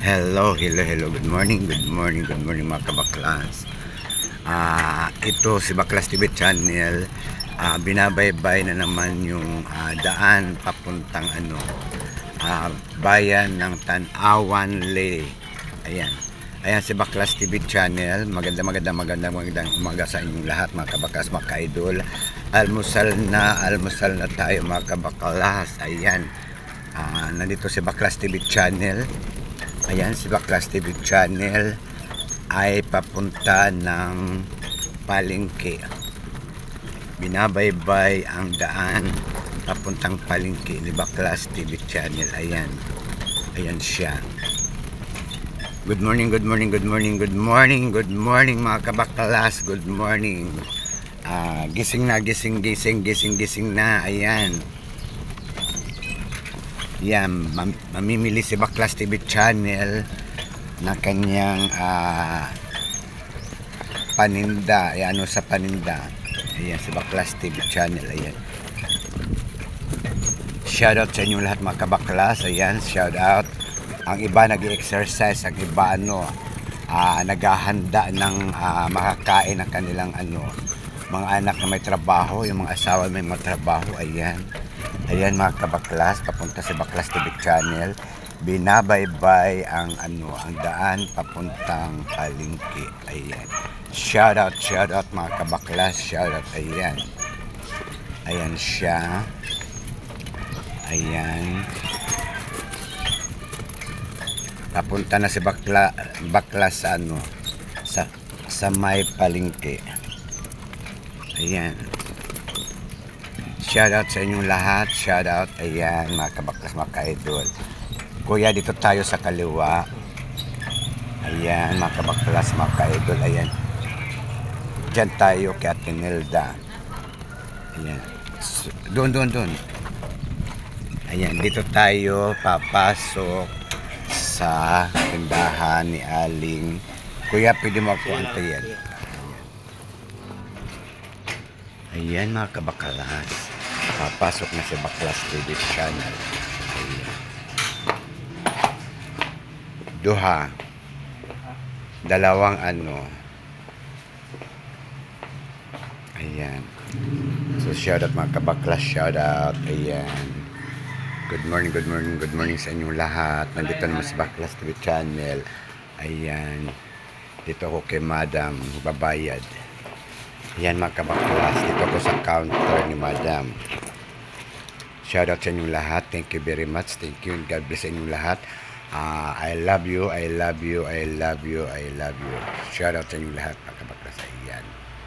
Hello, hello, hello. Good morning, good morning, good morning mga kabaklas. Ah, ito si Baklas TV Channel. Ah, binabaybay na naman yung ah, daan papuntang ano, ah, bayan ng Tanawan Ley. Ayan. Ayan si Baklas TV Channel. Maganda, maganda, maganda, magandang umaga sa inyong lahat mga kabaklas, mga kaidol. Almusal na, almusal na tayo mga kabaklas. Ayan. Ah, nandito si Baklas TV Channel. Ayan, si Baklas TV Channel ay papunta ng palengke. Binabaybay ang daan papuntang palengke ni Baklas TV Channel. Ayan. Ayan siya. Good morning, good morning, good morning, good morning, good morning mga kabaklas. Good morning. Ah, gising na, gising, gising, gising, gising na. Ayan. Yan, mam- mamimili si Baklas TV Channel na kanyang ah, paninda. Ayan, ano sa paninda. Ayan, si Baklas TV Channel. Ayan. Shoutout sa inyo lahat mga kabaklas. Ayan, shoutout. Ang iba nag-exercise, ang iba ano, ah, naghahanda ng ah, makakain ng kanilang ano, mga anak na may trabaho, yung mga asawa may mga trabaho, ayan. Ayan mga kabaklas, papunta sa Baklas TV Channel. Binabaybay ang ano, ang daan papuntang palingki. Ayan. Shout out, shout out mga kabaklas, shout out. Ayan. Ayan siya. Ayan. Papunta na si Bakla, Baklas ano, sa, sa may palingki. Ayan. Shoutout sa inyong lahat. Shoutout. Ayan, mga kabaklas, mga ka-idol. Kuya, dito tayo sa kaliwa. Ayan, mga kabaklas, mga ka-idol. Ayan. Diyan tayo kay Ate Nelda. Ayan. Doon, doon, doon. Ayan, dito tayo papasok sa tindahan ni Aling. Kuya, pwede mo ako antayin. Ayan mga kabakalas. Papasok na si Baklas TV channel. Ayan. Duha. Dalawang ano. Ayan. So shout out mga kabaklas. Shout out. Ayan. Good morning, good morning, good morning sa inyong lahat. Nandito naman si Baklas TV channel. Ayan. Dito ako kay Madam. Babayad. Yan mga kabaklas. Dito ako sa counter ni Madam. Shout out sa inyong lahat. Thank you very much. Thank you and God bless sa inyong lahat. Ah, I love you, I love you, I love you, I love you. Shout out sa inyong lahat mga.